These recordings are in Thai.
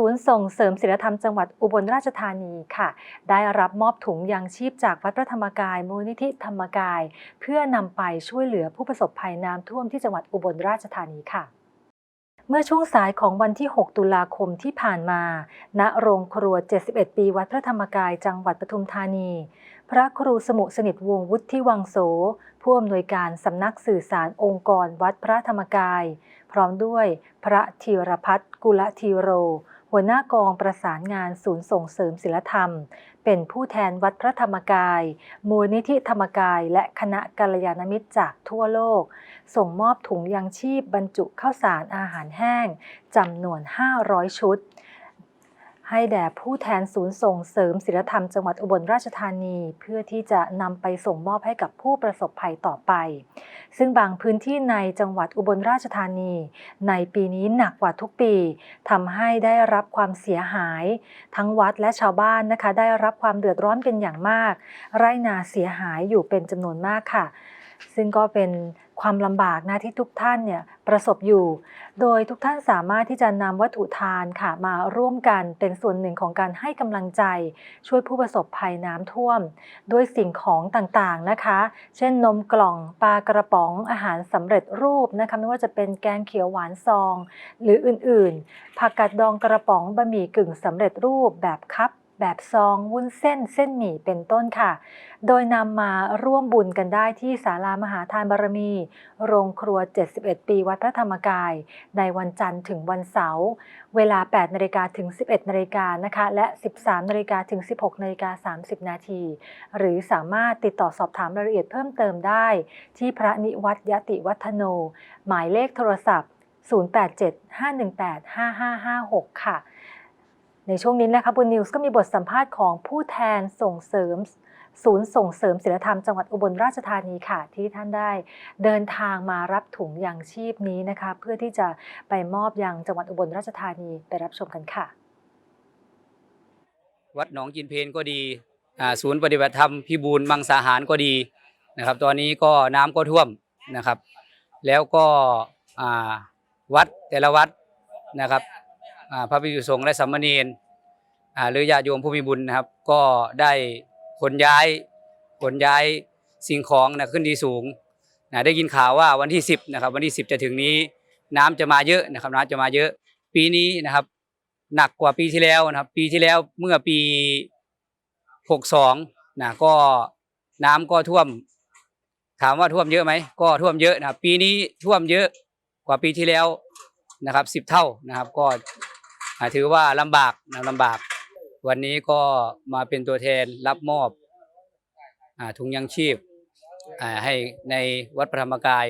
ศูนย์ส่งเสริมศิลธรรมจังหวัดอุบลราชธานีค่ะ ได้รับมอบถุงยางชีพจากวัดพระธรรมกายมูลนิธิธรรมกาย เพื่อนำไปช่วยเหลือผู้ประสบภัยน้ำท่วมที่จังหวัดอุบลราชธานีค่ะเมื่อช่วงสายของวันที่ 6 ตุลาคมที่ผ่านมา ณ โรงครัว 71 ปีวัดพระธรรมกายจังหวัดปทุมธานี พระครูสมุสนิทวงศ์วุฒิวังโส ผู้อำนวยการสำนักสื่อสารองค์กรวัดพระธรรมกาย พร้อมด้วยพระธีรพัฒน์กุลธีโร หัวหน้ากองประสานงานศูนย์ส่งเสริมศิลธรรม เป็นผู้แทนวัดพระธรรมกาย มูลนิธิธรรมกาย และคณะกัลยาณมิตรจากทั่วโลก ส่งมอบถุงยางชีพบรรจุข้าวสารอาหารแห้งจำนวน 500 ชุด ให้แด่ผู้แทนศูนย์ส่งเสริมศิลธรรมจังหวัดอุบลราชธานี เพื่อที่จะนำไปส่งมอบให้กับผู้ประสบภัยต่อไป ซึ่งบางพื้นที่ในจังหวัดอุบลราชธานี ในปีนี้หนักกว่าทุกปีทำให้ได้รับความเสียหาย ทั้งวัดและชาวบ้านนะคะ ได้รับความเดือดร้อนเป็นอย่างมาก ไร่นาเสียหายอยู่เป็นจำนวนมากค่ะ ซึ่งก็เป็นความลำบากนะที่ทุกท่านเนี่ยประสบอยู่ โดยทุกท่านสามารถที่จะนำวัตถุทานค่ะมาร่วมกันเป็นส่วนหนึ่งของการให้กำลังใจ ช่วยผู้ประสบภัยน้ำท่วม ด้วยสิ่งของต่างๆนะคะ เช่นนมกล่องปลากระป๋องอาหารสำเร็จรูปนะคะไม่ว่าจะเป็นแกงเขียวหวานซอง หรืออื่นๆ ผักกาดดองกระป๋องบะหมี่กึ่งสำเร็จรูปแบบคัพ แบบซองวุ้นเส้นเส้นหมี่เป็นต้นค่ะ โดยนำมาร่วมบุญกันได้ที่ศาลามหาทานบารมี โรงครัว 71 ปีวัดพระธรรมกาย ในวันจันทร์ถึงวันเสาร์เวลา 8นาฬิกาถึง 11นาฬิกานะคะ และ 13นาฬิกาถึง 16นาฬิกา30 นาที หรือสามารถติดต่อสอบถามรายละเอียดเพิ่มเติมได้ ที่พระนิวัตยติวัฒโน หมายเลขโทรศัพท์ 0875185556 ค่ะ ในช่วงนี้นะคะบุญนิวส์ก็มีบทสัมภาษณ์ของผู้แทนส่งเสริม ศูนย์ส่งเสริมศิลธรรมจังหวัดอุบลราชธานีค่ะ ที่ท่านได้เดินทางมารับถุงยางชีพนี้นะคะ เพื่อที่จะไปมอบยังจังหวัดอุบลราชธานีไปรับชมกันค่ะ วัดหนองกินเพนก็ดีอ่าศูนย์ปฏิบัติธรรมพิบูลมังสาหารก็ดีนะครับ ตอนนี้ก็น้ำก็ท่วมนะครับ แล้วก็อ่าวัดแต่ละวัดนะครับ พระภิกษุสงฆ์และสามเณรอ่าหรือญาติโยมผู้มีบุญนะครับ ก็ได้ขนย้ายขนย้ายสิ่งของนะขึ้นที่สูงนะได้ยินข่าวว่าวันที่ 10นะครับวันที่ 10 จะถึงนี้น้ำจะมาเยอะนะครับน้ำจะมาเยอะ ปีนี้นะครับ หนักกว่าปีที่แล้วนะครับ ปีที่แล้วเมื่อปี 62นะก็น้ำก็ท่วม ถามว่าท่วมเยอะไหมก็ท่วมเยอะนะปีนี้ท่วมเยอะกว่าปีที่แล้วนะครับสิบเท่านะครับ ก็ ถือว่าลำบากนะลำบาก วันนี้ก็มาเป็นตัวแทนรับมอบอถุงยังชีพให้ในวัดพระธรรมกาย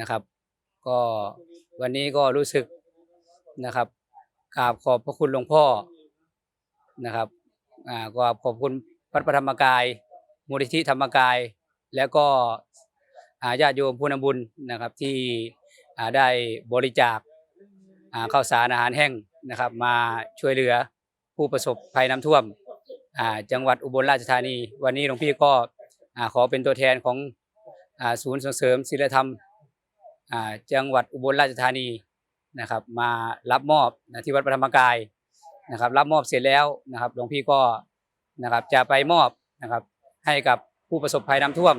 นะครับ ก็วันนี้ก็รู้สึกนะครับกราบขอบพระคุณหลวงพ่อนะครับอ่าก็ขอบคุณวัดพระธรรมกาย มูลนิธิธรรมกาย แล้วก็ญาติโยมผู้นำบุญนะครับที่ได้บริจาคข้าวสารอาหารแห้ง นะครับมาช่วยเหลือผู้ประสบภัยน้ำท่วมจังหวัดอุบลราชธานี วันนี้หลวงพี่ก็ขอเป็นตัวแทนของศูนย์ส่งเสริมศิลธรรมจังหวัดอุบลราชธานีนะครับมารับมอบที่วัดพระธรรมกายนะครับรับมอบเสร็จแล้วนะครับหลวงพี่ก็นะครับจะไปมอบนะครับให้กับผู้ประสบภัยน้ำท่วม